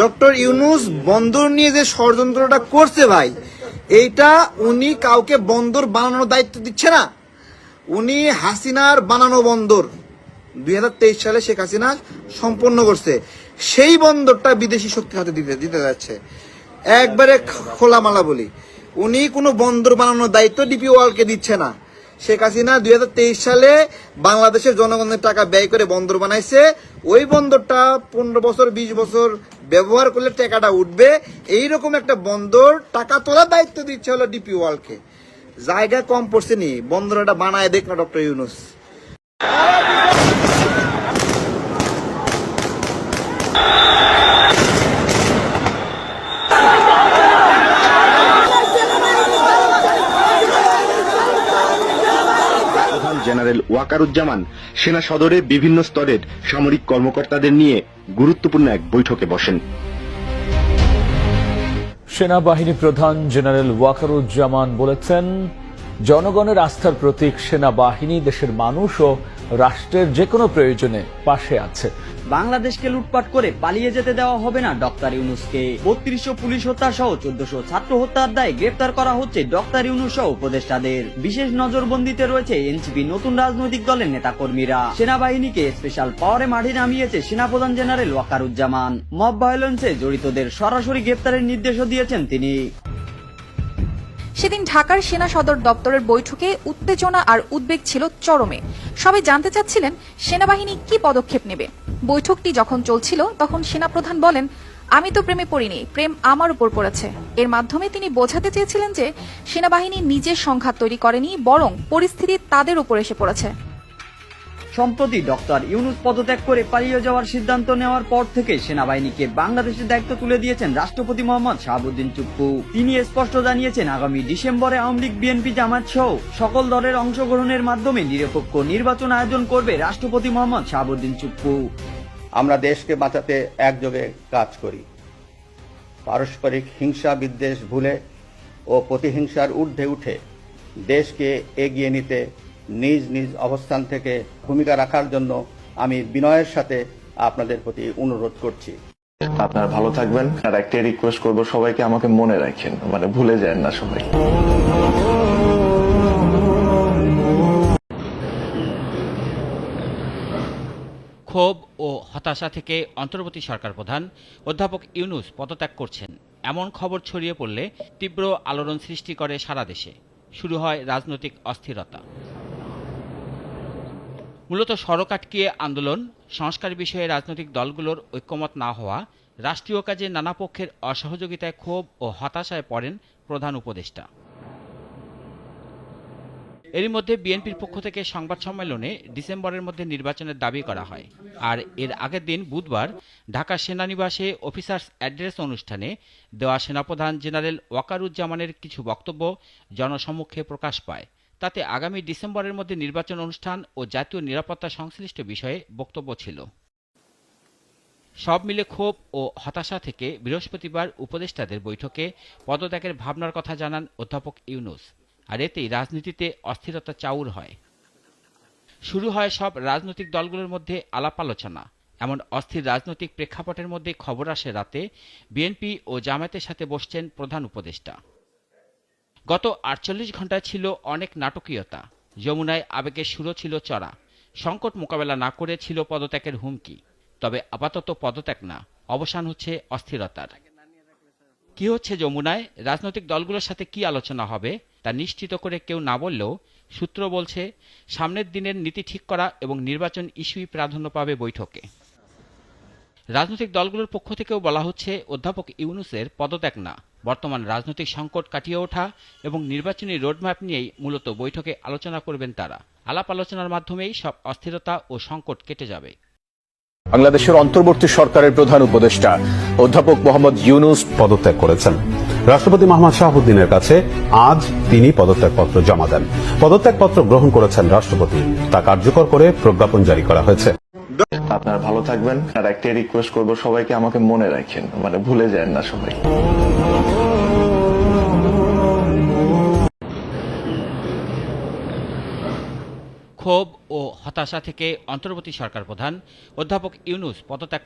Doctor Yunus বন্দর নিয়ে যে ষড়যন্ত্রটা করছে ভাই, এইটা উনি কাউকে বন্দর বানানোর দায়িত্ব দিচ্ছে না। উনি হাসিনার বানানো বন্দর। দু হাজার তেইশ সালে শেখ হাসিনা সম্পন্ন করছে। সেই বন্দরটা বিদেশি শক্তি হাতে দিতে দিতে যাচ্ছে। একবারে খোলামালা বলি, উনি কোনো বন্দর বানানোর দায়িত্ব ডিপি ওয়ার্ল্ডকে দিচ্ছে না। শেখ হাসিনা দুই হাজার তেইশ সালে বাংলাদেশের জনগণের টাকা ব্যয় করে বন্দর বানাইছে। ওই বন্দরটা পনেরো বছর, বিশ বছর ব্যবহার করলে টাকাটা উঠবে। এইরকম একটা বন্দর টাকা তোলার দায়িত্ব দিচ্ছে হলো ডিপি ওয়ার্ল্ডকে জায়গা কম পড়ছে নি। বন্দরটা বানায় দেখ না, ডক্টর ইউনুস প্রধান জেনারেল ওয়াকারুজ্জামান সেনা সদরে বিভিন্ন স্তরের সামরিক কর্মকর্তাদের নিয়ে গুরুত্বপূর্ণ এক বৈঠকে বসেন। সেনাবাহিনী প্রধান জেনারেল ওয়াকারুজ্জামান বলেছেন, জনগণের আস্থার প্রতীক সেনাবাহিনী দেশের মানুষ ও রাষ্ট্রের যে কোনো প্রয়োজনে পাশে আছে। বাংলাদেশকে লুটপাট করে পালিয়ে যেতে দেওয়া হবে না ডক্টর ইউনুসকে। বত্রিশশো পুলিশ হত্যা সহ চোদ্দশো ছাত্র হত্যার দায়ে গ্রেপ্তার করা হচ্ছে ডক্টর ইউনুস সহ উপদেষ্টাদের। বিশেষ নজরবন্দিতে রয়েছে এনসিপি নতুন রাজনৈতিক দলের নেতাকর্মীরা। সেনাবাহিনীকে স্পেশাল পাওয়ারে মাঠে নামিয়েছে সেনাপ্রধান জেনারেল ওয়াকারুজ্জামান। মব ভায়োলেন্সে জড়িতদের সরাসরি গ্রেপ্তারের নির্দেশও দিয়েছেন তিনি। সেদিন ঢাকার সেনা সদর দপ্তরের বৈঠকে উত্তেজনা আর উদ্বেগ ছিল চরমে। সবাই জানতে চাচ্ছিলেন সেনাবাহিনী কি পদক্ষেপ নেবে। বৈঠকটি যখন চলছিল, তখন সেনাপ্রধান বলেন, আমি তো প্রেমে পড়িনি, প্রেম আমার উপর পড়েছে। এর মাধ্যমে তিনি বোঝাতে চেয়েছিলেন যে, সেনাবাহিনী নিজের সংঘাত তৈরি করেনি, বরং পরিস্থিতি তাদের উপর এসে পড়েছে। সম্প্রতি ডক্টর ইউনুস পদত্যাগ করে পালিয়ে যাওয়ার সিদ্ধান্ত নেওয়ার পর থেকে সেনাবাহিনীকে বাংলাদেশের দায়িত্ব তুলে দিয়েছেন রাষ্ট্রপতি মোহাম্মদ শাহাবুদ্দিন চুপ্পু। তিনি স্পষ্ট জানিয়েছেন, আগামী ডিসেম্বরে আওয়ামী লীগ, বিএনপি জামাত সহ সকল দলের অংশগ্রহণের মাধ্যমে নিরপেক্ষ নির্বাচন আয়োজন করবে রাষ্ট্রপতি মোহাম্মদ শাহাবুদ্দিন চুপ্পু। আমরা দেশকে বাঁচাতে একযোগে কাজ করি। পারস্পরিক হিংসা বিদ্বেষ ভুলে ও প্রতিহিংসার ঊর্ধ্বে উঠে দেশকে এগিয়ে নিতে নিজ নিজ অবস্থান থেকে ভূমিকা রাখার জন্য আমি বিনয়ের সাথে আপনাদের প্রতি অনুরোধ করছি। আপনারা ভালো থাকবেন। আর একটা রিকোয়েস্ট করব সবাইকে আমাকে মনে রাখেন। মানে ভুলে যান না সবাই। ক্ষোভ ও হতাশা থেকে অন্তর্বর্তী সরকার প্রধান অধ্যাপক ইউনুস পদত্যাগ করছেন। এমন খবর ছড়িয়ে পড়লে তীব্র আলোড়ন সৃষ্টি করে সারা দেশে। শুরু হয় রাজনৈতিক অস্থিরতা। মূলত সড়ক আটকিয়ে আন্দোলন, সংস্কার বিষয়ে রাজনৈতিক দলগুলোর ঐক্যমত না হওয়া, রাষ্ট্রীয় কাজে নানা পক্ষের অসহযোগিতায় ক্ষোভ ও হতাশায় পড়েন প্রধান উপদেষ্টা। এরই মধ্যে বিএনপির পক্ষ থেকে সংবাদ সম্মেলনে ডিসেম্বরের মধ্যে নির্বাচনের দাবি করা হয়। আর এর আগের দিন বুধবার ঢাকা সেনানিবাসে অফিসার্স অ্যাড্রেস অনুষ্ঠানে দেওয়া সেনাপ্রধান জেনারেল ওয়াকারুজ্জামানের কিছু বক্তব্য জনসম্মুখে প্রকাশ পায়। তাতে আগামী ডিসেম্বরের মধ্যে নির্বাচন অনুষ্ঠান ও জাতীয় নিরাপত্তা সংশ্লিষ্ট বিষয়ে বক্তব্য ছিল। সব মিলে ক্ষোভ ও হতাশা থেকে বৃহস্পতিবার উপদেষ্টাদের বৈঠকে পদত্যাগের ভাবনার কথা জানান অধ্যাপক ইউনুস, আর এতেই রাজনীতিতে অস্থিরতা চাউর হয়। শুরু হয় সব রাজনৈতিক দলগুলোর মধ্যে আলাপ আলোচনা। এমন অস্থির রাজনৈতিক প্রেক্ষাপটের মধ্যে খবর আসে রাতে বিএনপি ও জামায়াতের সাথে বসছেন প্রধান উপদেষ্টা। গত আটচল্লিশ ঘন্টায় ছিল অনেক নাটকীয়তা। যমুনায় আবেগের সুরও ছিল চড়া। সংকট মোকাবেলা না করে ছিল পদত্যাগের হুমকি। তবে আপাতত পদত্যাগ না, অবসান হচ্ছে অস্থিরতার। কি হচ্ছে যমুনায়? রাজনৈতিক দলগুলোর সাথে কি আলোচনা হবে? তা নিশ্চিত করে কেউ না বললেও সূত্র বলছে, সামনের দিনের নীতি ঠিক করা এবং নির্বাচন ইস্যুই প্রাধান্য পাবে বৈঠকে। রাজনৈতিক দলগুলোর পক্ষ থেকেও বলা হচ্ছে, অধ্যাপক ইউনুসের পদত্যাগ না। বর্তমান রাজনৈতিক সংকট কাটিয়ে ওঠা এবং নির্বাচনী রোডম্যাপ নিয়েই মূলত বৈঠকে আলোচনা করবেন তারা। আলাপ আলোচনার মাধ্যমেই সব অস্থিরতা ও সংকট কেটে যাবে। বাংলাদেশের অন্তর্বর্তী সরকারের প্রধান উপদেষ্টা অধ্যাপক মোহাম্মদ ইউনুস পদত্যাগ করেছেন। রাষ্ট্রপতি মোহাম্মদ শাহাবুদ্দিনের কাছে আজ তিনি পদত্যাগপত্র জমা দেন। পদত্যাগপত্র গ্রহণ করেছেন রাষ্ট্রপতি। তা কার্যকর করে প্রজ্ঞাপন জারি করা হয়েছে। আপনারা ভালো থাকবেন। আর একটাই রিকোয়েস্ট করব, সবাইকে আমাকে মনে রাখেন মানে ভুলে যায় না সবাই। ক্ষোভ ও হতাশা থেকে অন্তর্বর্তী সরকার প্রধান অধ্যাপক ইউনুস পদত্যাগ